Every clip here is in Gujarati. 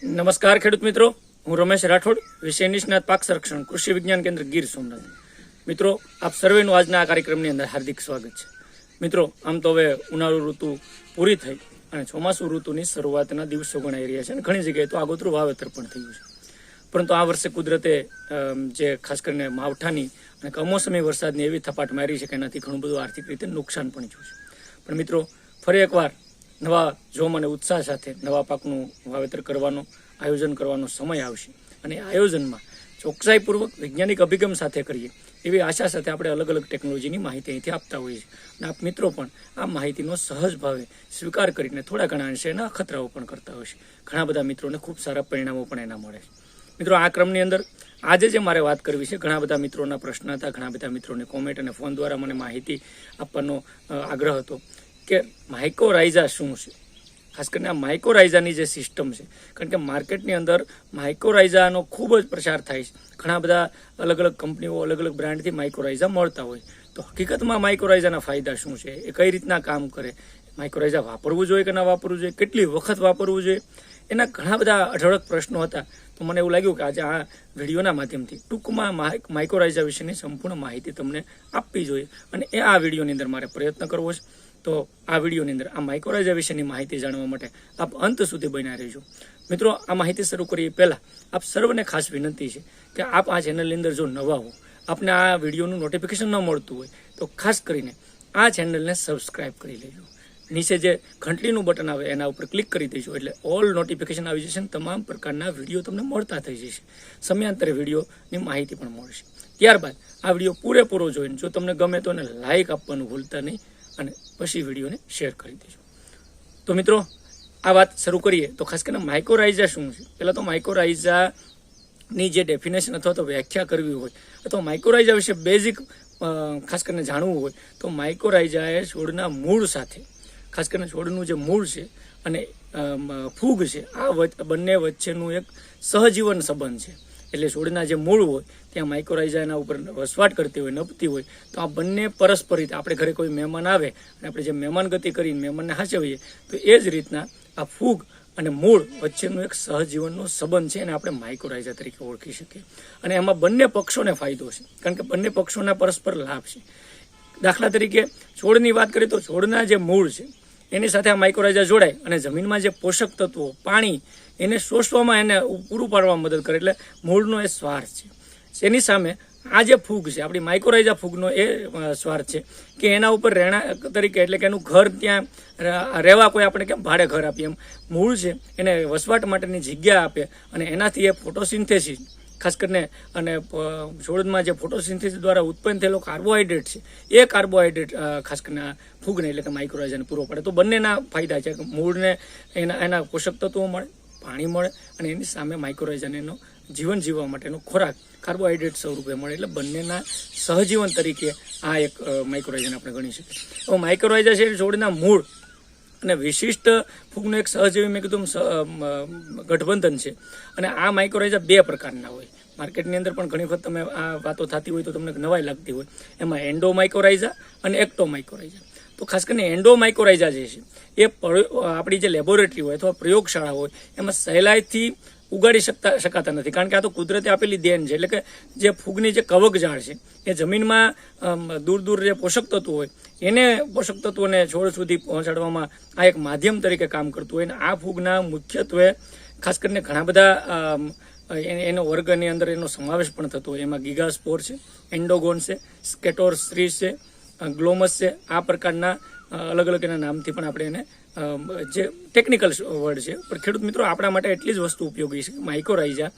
નમસ્કાર ખેડૂત મિત્રો. હું રમેશ રાઠોડ, વિષય નિષ્ણાત પાક સંરક્ષણ, કૃષિ વિજ્ઞાન કેન્દ્ર ગીર સોમનાથ. મિત્રો, આપ સર્વેનું આજના આ કાર્યક્રમની અંદર હાર્દિક સ્વાગત છે. મિત્રો, આમ તો હવે ઉનાળુ ઋતુ પૂરી થઈ અને ચોમાસુ ઋતુની શરૂઆતના દિવસો ગણાઈ રહ્યા છે અને ઘણી જગ્યાએ તો આગોતરું વાવેતર પણ થયું છે. પરંતુ આ વર્ષે કુદરતે જે ખાસ કરીને માવઠાની અને કમોસમી વરસાદની એવી થપાટ મારી છે કે એનાથી ઘણું બધું આર્થિક રીતે નુકસાન પણ થયું છે. પણ મિત્રો, ફરી એકવાર નવા જોમ અને ઉત્સાહ સાથે નવા પાકનું વાવેતર કરવાનો, આયોજન કરવાનો સમય આવશે. અને આયોજનમાં ચોકસાઈપૂર્વક વૈજ્ઞાનિક અભિગમ સાથે કરીએ, એવી આશા સાથે આપણે અલગ અલગ ટેકનોલોજીની માહિતી અહીંથી આપતા હોઈએ છીએ. અને આપ મિત્રો પણ આ માહિતીનો સહજ ભાવે સ્વીકાર કરીને થોડા ઘણા અંશે એના ખતરાઓ પણ કરતા હોય છે ઘણા બધા મિત્રોને ખૂબ સારા પરિણામો પણ એના મળે છે. મિત્રો, આ ક્રમની અંદર આજે જે મારે વાત કરવી છે, ઘણા બધા મિત્રોના પ્રશ્ન હતા, ઘણા બધા મિત્રોને કોમેન્ટ અને ફોન દ્વારા મને માહિતી આપવાનો આગ્રહ હતો. કે માઇકોરાઇઝા શું છે. ખાસ કરીને આ માઇકોરાઇઝાની જે સિસ્ટમ છે. કારણ કે માર્કેટની અંદર માઇકોરાઇઝાનો ખૂબ જ પ્રચાર થાય છે. ઘણા બધા અલગ અલગ કંપનીઓ, અલગ અલગ બ્રાન્ડથી માઇકોરાઇઝા મળતા હોય. તો હકીકતમાં માઇકોરાઇઝાના ફાયદા શું છે? એ કઈ રીતના કામ કરે? માઇક્રોરાઇઝા વાપરવું જોઈએ કે ના વાપરવું જોઈએ? કેટલી વખત વાપરવું જોઈએ? એના ઘણા બધા અઢળક પ્રશ્નો હતા. તો મને એવું લાગ્યું કે આજે આ વિડીયોના માધ્યમથી ટૂંકમાં માઇ- માઇક્રોરાઇઝા વિશેની સંપૂર્ણ માહિતી તમને આપવી જોઈએ. અને એ આ વિડીયોની અંદર મારે પ્રયત્ન કરવો છે. તો આ વિડીયોની અંદર આ માઇક્રોરાઇઝા વિશેની માહિતી જાણવા માટે આપ અંત સુધી બન્યા રહેજો. મિત્રો, આ માહિતી શરૂ કરીએ પહેલાં. આપ સર્વને ખાસ વિનંતી છે કે આપ આ ચેનલની અંદર જો નવા હો, આપને આ વિડીયોનું નોટિફિકેશન ન મળતું હોય, તો ખાસ કરીને આ ચેનલને સબસ્ક્રાઇબ કરી લેજો. નીચે જે ઘંટલીનું બટન આવે એના ઉપર ક્લિક કરી દઈશું એટલે ઓલ નોટિફિકેશન આવી જશે તમામ પ્રકારના વીડિયો તમને મળતા થઈ જશે. સમયાંતરે વિડીયોની માહિતી પણ મળશે. ત્યારબાદ આ વીડિયો પૂરેપૂરો જોઈને જો તમને ગમે તો એને લાઇક આપવાનું ભૂલતા નહીં અને પછી વિડીયોને શેર કરી દેજો. તો મિત્રો, આ વાત શરૂ કરીએ તો ખાસ કરીને માઇક્રોરાઇઝા શું છે? પહેલાં તો માઇક્રોરાઇઝાની જે ડેફિનેશન અથવા તો વ્યાખ્યા કરવી હોય અથવા માઇક્રોરાઇઝા વિશે બેઝિક ખાસ કરીને જાણવું હોય તો માઇક્રોરાઇઝા એ છોડના મૂળ સાથે ખાસ કરીને છોડનું જે મૂળ છે અને ફૂગ છે, આ બંને વચ્ચેનું એક સહજીવન સંબંધ છે. એટલે છોડના જે મૂળ હોય, ત્યાં માઇક્રોરાઇઝા એના ઉપર વસવાટ કરતી હોય, નપતી હોય, તો આ બંને પરસ્પર રીતે આપણે ઘરે કોઈ મહેમાન આવે અને આપણે જે મહેમાન ગતિ કરીને મહેમાનને હાચવીએ, તો એ જ રીતના આ ફૂગ અને મૂળ વચ્ચેનું એક સહજીવનનો સંબંધ છે અને આપણે માઇક્રોરાઇઝા તરીકે ઓળખી શકીએ. અને એમાં બંને પક્ષોને ફાયદો છે, કારણ કે બંને પક્ષોના પરસ્પર લાભ છે. દાખલા તરીકે, છોડની વાત કરીએ તો છોડના જે મૂળ છે એની સાથે આ માઇક્રોરાઇઝા જોડાય અને જમીનમાં જે પોષક તત્વો, પાણી, એને શોષવામાં એને પૂરું પાડવામાં મદદ કરે એટલે મૂળનો એ સ્વાર્થ છે. એની સામે આ જે ફૂગ છે, આપણી માઇક્રોરાઇઝા ફૂગનો એ સ્વાર છે કે એના ઉપર રહેણા તરીકે એટલે કે એનું ઘર ત્યાં રહેવા કોઈ આપણે કેમ ભાડે ઘર આપીએ એમ. મૂળ છે, એને વસવાટ માટેની જગ્યા આપે અને એનાથી એ ફોટોસિન્થેસિસ ખાસ કરીને અને છોડમાં જે ફોટોસિન્થેસિસ દ્વારા ઉત્પન્ન થયેલો કાર્બોહાઈડ્રેટ છે, એ કાર્બોહાઈડ્રેટ ખાસ કરીને ફૂગને એટલે કે માઇક્રોરાઇઝન પૂરો પડે. તો બંનેના ફાયદા છે મૂળને એના એના પોષક તત્વો મળે, પાણી મળે અને એની સામે માઇક્રોરાઇઝન એનો જીવન જીવવા માટેનો ખોરાક કાર્બોહાઈડ્રેટ સ્વરૂપે મળે. એટલે બંનેના સહજીવન તરીકે આ એક માઇક્રોરાઇઝન આપણે ગણી શકીએ. હવે માઇક્રોરાઇઝા છે છોડના મૂળ અને વિશિષ્ટ ફૂગનું એક સહજીવી મેં કીધું ગઠબંધન છે. અને આ માઇક્રોરાઇઝા બે પ્રકારના હોય. માર્કેટની અંદર પણ ઘણી વખત તમે આ વાતો થતી હોય તો તમને નવાઈ લાગતી હોય. એમાં એન્ડો માઇક્રોરાઇઝા અને એક્ટો માઇક્રોરાઇઝા તો ખાસ કરીને એન્ડો માઇક્રોરાઇઝા જે છે, એ આપણી જે લેબોરેટરી હોય અથવા પ્રયોગશાળા હોય, એમાં સહેલાઈથી ઉગાડી શકતા શકાતા નથી. કારણ કે આ તો કુદરતે આપેલી દેન છે. એટલે કે જે ફૂગની જે કવક ઝાડ છે, એ જમીનમાં દૂર દૂર જે પોષક તત્વો હોય, એને પોષક તત્વોને છોડ સુધી પહોંચાડવામાં આ એક માધ્યમ તરીકે કામ કરતું હોય. અને આ ફૂગના મુખ્યત્વે, ખાસ કરીને ઘણા બધા એનો વર્ગની અંદર એનો સમાવેશ પણ થતો હોય. એમાં ગીગાસ્પોર છે, એન્ડોગોન છે સ્કેટોર સ્ત્રી છે ગ્લોમસ છે. આ પ્રકારના અલગ અલગ એના નામથી પણ આપણે એને જે ટેકનિકલ વર્ડ છે. પણ ખેડૂત મિત્રો, આપણા માટે એટલી જ વસ્તુ ઉપયોગી છે. કે માઇક્રોરાઇઝા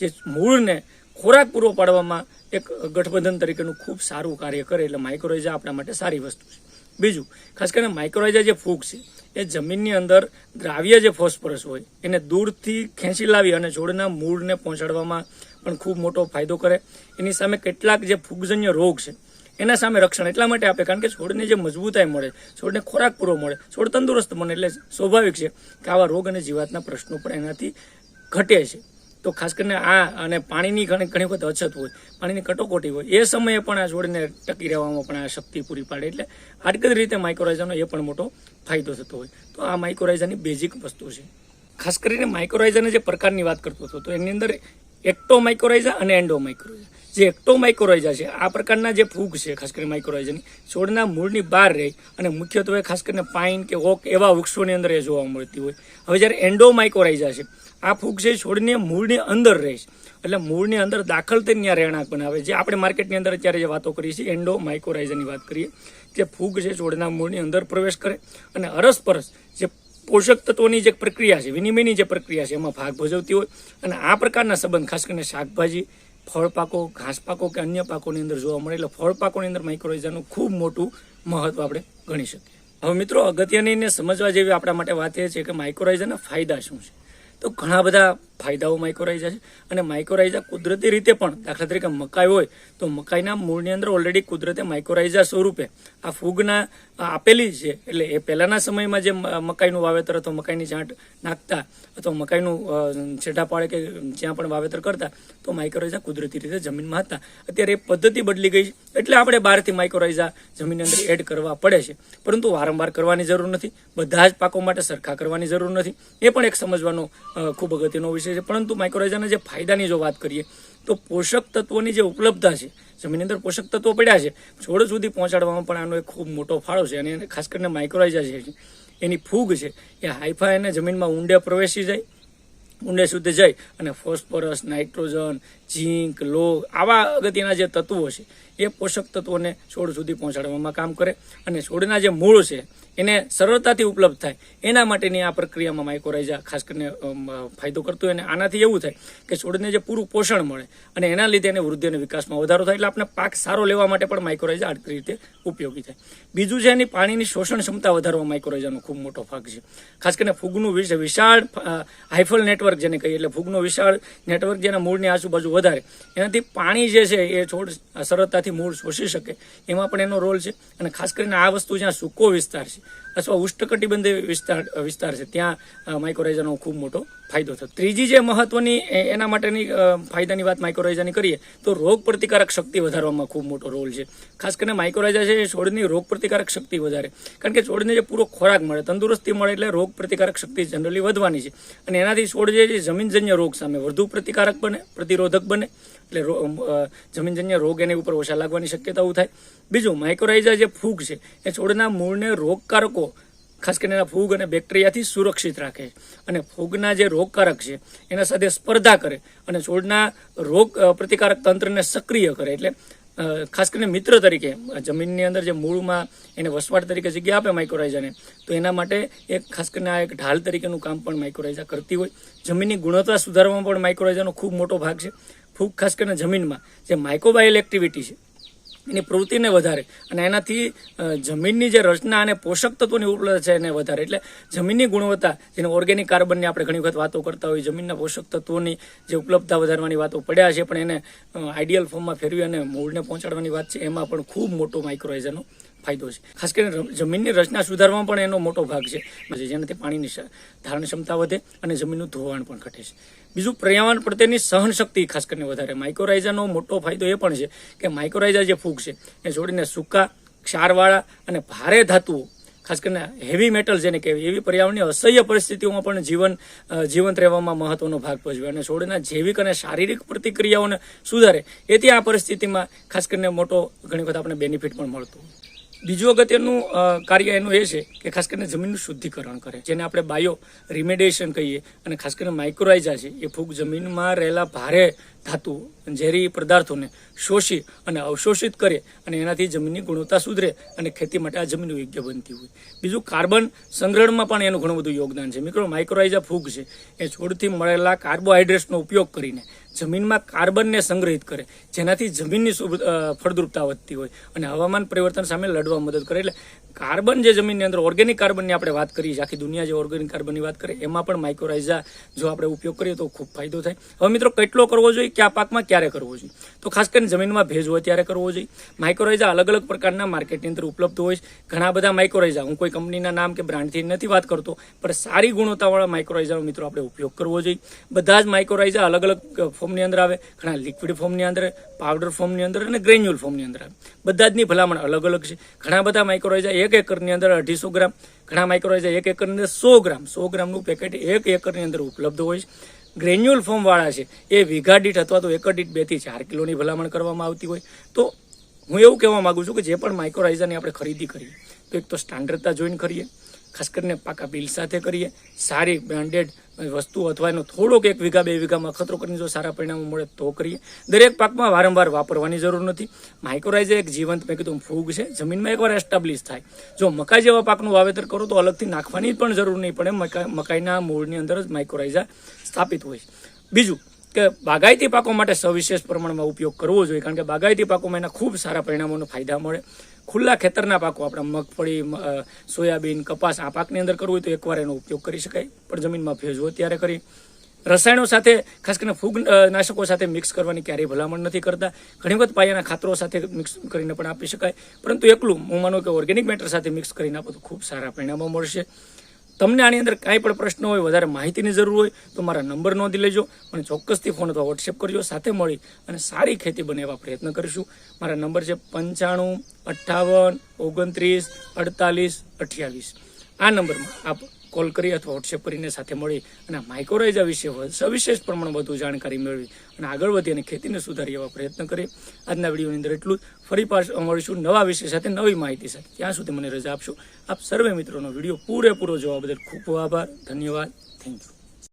જે મૂળને ખોરાક પૂરો પાડવામાં એક ગઠબંધન તરીકેનું ખૂબ સારું કાર્ય કરે, એટલે માઇક્રોરાઇઝા આપણા માટે સારી વસ્તુ છે. બીજું, ખાસ કરીને માઇક્રોરાઇઝા જે ફૂગ છે, એ જમીનની અંદર દ્રાવ્ય જે ફોસ્ફરસ હોય, એને દૂરથી ખેંચી લાવી અને છોડના મૂળને પહોંચાડવામાં પણ ખૂબ મોટો ફાયદો કરે. એની સામે કેટલાક જે ફૂગજન્ય રોગ છે એના સામે રક્ષણ. એટલા માટે આપે કારણ કે છોડને જે મજબૂતાઈ મળે, છોડને ખોરાક પૂરો મળે, છોડ તંદુરસ્ત બને એટલે સ્વાભાવિક છે કે આવા રોગ અને જીવાતના પ્રશ્નો પણ એનાથી ઘટે છે. તો ખાસ કરીને આ અને પાણીની ઘણી ઘણી વખત અછત હોય, પાણીની કટોકટી હોય, એ સમયે પણ આ છોડને ટકી રહેવામાં પણ આ શક્તિ પૂરી પાડે એટલે આટલી રીતે માઇક્રોરાઇઝાનો એ પણ મોટો ફાયદો થતો હોય. તો આ માઇક્રોરાઇઝાની બેઝિક વસ્તુ છે. ખાસ કરીને માઇક્રોરાઇઝાના જે પ્રકારની વાત કરતો હતો, તો એની અંદર એક્ટો માઇક્રોરાઇઝા અને એન્ડો માઇક્રોરાઇઝા જે એક્ટો માઇક્રોરાઇઝા છે, આ પ્રકારના જે ફૂગ છે, ખાસ કરીને માઇક્રોરાઇઝાની છોડના મૂળની બહાર રહે અને મુખ્યત્વે ખાસ કરીને પાઇન કે ઓક એવા વૃક્ષોની અંદર એ જોવા મળતી હોય. હવે જ્યારે એન્ડો માઇક્રોરાઇઝા છે, આ ફૂગ છે છોડને મૂળની અંદર રહે છે. એટલે મૂળની અંદર દાખલ થઈને ત્યાં રહેણાંક બનાવે. જે આપણે માર્કેટની અંદર અત્યારે જે વાતો કરીએ છીએ એન્ડો માઇક્રોરાઇઝાની વાત કરીએ, જે ફૂગ છે છોડના મૂળની અંદર પ્રવેશ કરે અને અરસપરસ જે પોષક તત્વોની જે પ્રક્રિયા છે, વિનિમયની જે પ્રક્રિયા છે, એમાં ભાગ ભજવતી હોય અને આ પ્રકારના સંબંધ ખાસ કરીને શાકભાજી ફળ પાકો, ઘાસ પાકો કે અન્ય પાકોની અંદર જોવા મળે એટલે ફળ પાકોની અંદર માઇક્રોઇઝાનું ખૂબ મોટું મહત્વ આપણે ગણી શકીએ. હવે મિત્રો અગત્યની ને સમજવા જેવી આપણા માટે વાત એ છે કે માઇક્રોઇઝાના ફાયદા શું છે? તો ઘણા બધા ફાયદાઓ માઇક્રોરાઇઝા છે અને માઇક્રોરાઇઝા કુદરતી રીતે પણ, દાખલા તરીકે મકાઈ હોય, તો મકાઈના મૂળની અંદર ઓલરેડી કુદરતે માઇક્રોરાઇઝા સ્વરૂપે આ ફૂગના આપેલી છે, એટલે એ પહેલાના સમયમાં જે મકાઈનું વાવેતર અથવા મકાઈની છાંટ નાખતા અથવા મકાઈનું છેટા પાડે કે જ્યાં પણ વાવેતર કરતા, તો માઇક્રોરાઇઝા કુદરતી રીતે જમીનમાં હતા. અત્યારે એ પદ્ધતિ બદલી ગઈ છે, એટલે આપણે બહારથી માઇક્રોરાઇઝા જમીનની અંદર એડ કરવા પડે છે. પરંતુ વારંવાર કરવાની જરૂર નથી, બધા જ પાકો માટે સરખા કરવાની જરૂર નથી. એ પણ એક સમજવાનો ખૂબ અગત્યનો વિષય છે પરંતુ માઇક્રોરાઇઝાના જે ફાયદાની જો વાત કરીએ, તો પોષક તત્વોની જે ઉપલબ્ધતા છે, જમીનની અંદર પોષક તત્વો પડ્યા છે, છોડ સુધી પહોંચાડવામાં પણ આનો એક ખૂબ મોટો ફાળો છે. અને ખાસ કરીને માઇક્રોરાઇઝા છે એની ફૂગ છે, એ હાઈફાઈ અને જમીનમાં ઊંડે પ્રવેશી જાય, ઊંડે સુધી જાય અને ફોસ્ફરસ, નાઇટ્રોજન ઝીંક લોહ, આવા અગત્યના જે તત્વો છે, એ પોષક તત્વોને છોડ સુધી પહોંચાડવામાં કામ કરે અને છોડના જે મૂળ છે, એને સરળતાથી ઉપલબ્ધ થાય. એના માટેની આ પ્રક્રિયામાં માઇકોરાઇઝા ખાસ કરીને ફાયદો કરતું હોય અને આનાથી એવું થાય કે છોડને જે પૂરું પોષણ મળે અને એના લીધે એને વૃદ્ધિ અને વિકાસમાં વધારો થાય એટલે આપણે પાક સારો લેવા માટે પણ માઇક્રોરાઇઝા આટલી રીતે ઉપયોગી થાય. બીજું છે એની પાણીની શોષણ ક્ષમતા વધારવા માઇક્રોરાઇઝાનો ખૂબ મોટો ભાગ છે. ખાસ કરીને ફૂગનું વિશ- વિશાળ હાઇફલ નેટવર્ક જેને કહીએ એટલે ફૂગનું વિશાળ નેટવર્ક જેના મૂળની આજુબાજુ વધારે. એનાથી પાણી જે છે એ છોડ સરળતાથી મૂળ શોષી શકે. એમાં પણ એનો રોલ છે અને ખાસ કરીને આ વસ્તુ જ્યાં સૂકો વિસ્તાર છે અથવા ઉષ્ણકટિબંધીય વિસ્તાર વિસ્તાર છે, ત્યાં માઇક્રોરાઇઝાનો ખૂબ મોટો ફાયદો થતો. ત્રીજી જે મહત્વની એના માટેની ફાયદાની વાત માઇક્રોરાઇઝાની કરીએ, તો રોગ પ્રતિકારક શક્તિ વધારવામાં ખૂબ મોટો રોલ છે. ખાસ કરીને માઇક્રોરાઇઝા છે એ છોડની રોગ પ્રતિકારક શક્તિ વધારે. કારણ કે છોડને જે પૂરો ખોરાક મળે, તંદુરસ્તી મળે એટલે રોગ પ્રતિકારક શક્તિ જનરલી વધવાની છે. અને એનાથી છોડ જે જમીનજન્ય રોગ સામે વધુ પ્રતિકારક બને, પ્રતિરોધક બને. એટલે જમીનજન્ય રોગ એની ઉપર ઓછા લાગવાની શક્યતાઓ થાય. બીજું માઇક્રોરાઇઝા જે ફૂગ છે, એ છોડના મૂળને રોગકારકો, ખાસ કરીને એના ફૂગ અને બેક્ટેરિયાથી સુરક્ષિત રાખે અને ફૂગના જે રોગકારક છે, એના સાથે સ્પર્ધા કરે અને છોડના રોગ પ્રતિકારક તંત્રને સક્રિય કરે. એટલે ખાસ કરીને મિત્ર તરીકે જમીનની અંદર જે મૂળમાં એને વસવાટ તરીકે જગ્યા આપે માઇક્રોરાઇઝાને તો એના માટે એક ખાસ કરીને આ એક ઢાલ તરીકેનું કામ પણ માઇક્રોરાઇઝા કરતી હોય. જમીનની ગુણવત્તા સુધારવામાં પણ માઇક્રોરાઇઝાનો ખૂબ મોટો ભાગ છે. ફૂગ ખાસ કરીને જમીનમાં, જે માઇક્રોબાયલ એક્ટિવિટી છે, એની પ્રવૃત્તિને વધારે અને એનાથી જમીનની જે રચના અને પોષક તત્વોની ઉપલબ્ધ છે એને વધારે. એટલે જમીનની ગુણવત્તા, જેને ઓર્ગેનિક કાર્બનની આપણે ઘણી વખત વાતો કરતા હોઈએ, જમીનના પોષક તત્વોની જે ઉપલબ્ધતા વધારવાની વાતો પડ્યા છે, પણ એને આઈડિયલ ફોર્મમાં ફેરવી અને મૂળને પહોંચાડવાની વાત છે, એમાં પણ ખૂબ મોટો માઇક્રોરાઇઝાનો ફાયદો છે. ખાસ કરીને જમીનની રચના સુધારવામાં પણ એનો મોટો ભાગ છે. જેનાથી પાણીની ધારણ ક્ષમતા વધે અને જમીનનું ધોવાણ પણ ઘટે છે. બીજું પર્યાવરણ પ્રત્યેની સહન શક્તિ ખાસ કરીને વધારે. માઇક્રોરાઇઝાનો મોટો ફાયદો એ પણ છે કે માઇક્રોરાઇઝા જે ફૂગ છે, એ છોડીને સૂકા, ક્ષારવાળા અને ભારે ધાતુઓ, ખાસ કરીને હેવી મેટલ જેને કહેવાય, એવી પર્યાવરણની અસહ્ય પરિસ્થિતિઓમાં પણ જીવન જીવંત રહેવામાં મહત્વનો ભાગ ભજવે અને છોડના જૈવિક અને શારીરિક પ્રતિક્રિયાઓને સુધારે. એથી આ પરિસ્થિતિમાં ખાસ કરીને મોટો ઘણી વખત આપણે બેનિફિટ પણ મળતું. બીજું અગત્યનું કાર્ય એનું એ છે કે ખાસ કરીને જમીનનું શુદ્ધિકરણ કરે, જેને આપણે બાયો રિમેડિએશન કહીએ અને ખાસ કરીને માઇક્રોરાઇઝા છે, એ ફૂગ જમીનમાં રહેલા ભારે ધાતુ, ઝેરી પદાર્થોને શોષી અને અવશોષિત કરે અને એનાથી જમીનની ગુણવત્તા સુધરે અને ખેતી માટે આ જમીન યોગ્ય બનતી હોય. બીજું, કાર્બન સંગ્રહણમાં પણ એનું ઘણું બધું યોગદાન છે. મિત્રો માઇક્રોરાઇઝા ફૂગ છે, એ છોડથી મળેલા કાર્બોહાઈડ્રેટ્સનો ઉપયોગ કરીને જમીનમાં કાર્બનને સંગ્રહિત કરે, જેનાથી જમીનની ફળદ્રુપતા વધતી હોય અને હવામાન પરિવર્તન સામે લડવા મદદ કરે. એટલે કાર્બન જે જમીનની અંદર, ઓર્ગેનિક કાર્બનની આપણે વાત કરીએ છીએ આખી દુનિયા જે ઓર્ગેનિક કાર્બનની વાત કરે, એમાં પણ માઇક્રોરાઇઝા જો આપણે ઉપયોગ કરીએ તો ખૂબ ફાયદો થાય. હવે મિત્રો, કેટલો કરવો જોઈએ, કયા પાકમાં ક્યારે કરવો જોઈએ? તો ખાસ કરીને જમીનમાં ભેજ હોય ત્યારે કરવો જોઈએ. માઇક્રોરાઇઝા અલગ અલગ પ્રકારના માર્કેટની અંદર ઉપલબ્ધ હોય છે. ઘણા બધા માઇક્રોરાઇઝા હું કોઈ કંપનીના નામ કે બ્રાન્ડથી નથી વાત કરતો, પણ સારી ગુણવત્તાવાળા માઇક્રોરાઇઝાનો મિત્રો આપણે ઉપયોગ કરવો જોઈએ. બધા જ માઇક્રોરાઇઝા અલગ અલગ ફોર્મની અંદર આવે, ઘણા લિક્વિડ ફોર્મની અંદર પાવડર ફોર્મની અંદર અને ગ્રેન્યુઅલ ફોર્મની અંદર આવે. બધા જની ભલામણ અલગ અલગ છે. ઘણા બધા માઇક્રોરાઇઝા એક એકરની અંદર અઢીસો ગ્રામ, ઘણા માઇક્રોરાઇઝા એક એકરની અંદર સો ગ્રામ. સો ગ્રામનું પેકેટ એક એકરની અંદર ઉપલબ્ધ હોય છે. ગ્રેન્યુઅલ ફોર્મ વાળા છે. એ વીઘા દીઠ અથવા તો એકર દીઠ બેથી ચાર કિલોની ભલામણ કરવામાં આવતી હોય. તો હું એવું કહેવા માગું છું કે જે પણ માઇક્રોરાઇઝાની આપણે ખરીદી કરીએ, તો એક તો સ્ટાન્ડર્ડતા જોઈને કરીએ ખાસ કરીને પાકા બિલ સાથે કરીએ. સારી બ્રાન્ડેડ વસ્તુ અથવા એનો થોડોક એક વીઘા, બે વીઘામાં ખતરો કરીને જો સારા પરિણામો મળે તો કરીએ. દરેક પાકમાં વારંવાર વાપરવાની જરૂર નથી. માઇક્રોરાઇઝ એક જીવંત મેં કીધું ફૂગ છે. જમીનમાં એકવાર એસ્ટાબ્લિશ થાય. જો મકાઈ જેવા પાકનું વાવેતર કરો તો અલગથી નાખવાની પણ જરૂર નહીં પડે. મકાઈ, મકાઈના મૂળની અંદર જ માઇક્રોરાઇઝા સ્થાપિત હોય બીજું કે બાગાયતી પાકો માટે સવિશેષ પ્રમાણમાં ઉપયોગ કરવો જોઈએ, કારણ કે બાગાયતી પાકોમાં એના ખૂબ સારા પરિણામોનો ફાયદા મળે. ખુલ્લા ખેતરના પાકો આપણા મગફળી સોયાબીન, કપાસ આ પાકની અંદર કરવું હોય તો એકવાર એનો ઉપયોગ કરી શકાય. પણ જમીનમાં ભેજ હોય ત્યારે કરી. રસાયણો સાથે, ખાસ કરીને ફૂગ નાશકો સાથે મિક્સ કરવાની ક્યારેય ભલામણ નથી કરતા. ઘણી વખત પાયાના ખાતરો સાથે મિક્સ કરીને પણ આપી શકાય. પરંતુ એકલું હું માનું કે ઓર્ગેનિક મેટર સાથે મિક્સ કરીને આપો તો ખૂબ સારા પરિણામો મળશે. તમને આની અંદર કાંઈ પણ પ્રશ્ન હોય, વધારે માહિતીની જરૂર હોય, તો મારા નંબર નોંધી લેજો અને ચોક્કસથી ફોન અથવા વોટ્સએપ કરજો. સાથે મળી અને સારી ખેતી બને એવા પ્રયત્ન કરીશું. મારા નંબર છે પંચાણું, અઠ્ઠાવન, ઓગણત્રીસ, અડતાલીસ, અઠ્યાવીસ. આ નંબરમાં આપ કોલ કરી અથવા વોટ્સએપ કરીને સાથે મળી અને માઇક્રોરાઇઝા વિશે સવિશેષ પ્રમાણે વધુ જાણકારી મેળવી અને આગળ વધી અને ખેતીને સુધારી એવા પ્રયત્ન કરી આજના વિડીયોની અંદર એટલું ફરી પાછું મળીશું નવા વિષય સાથે, નવી માહિતી સાથે. ત્યાં સુધી મને રજા આપશો. આપ સર્વે મિત્રોનો વીડિયો પૂરેપૂરો જોવા બદલ ખૂબ આભાર. ધન્યવાદ. Thank you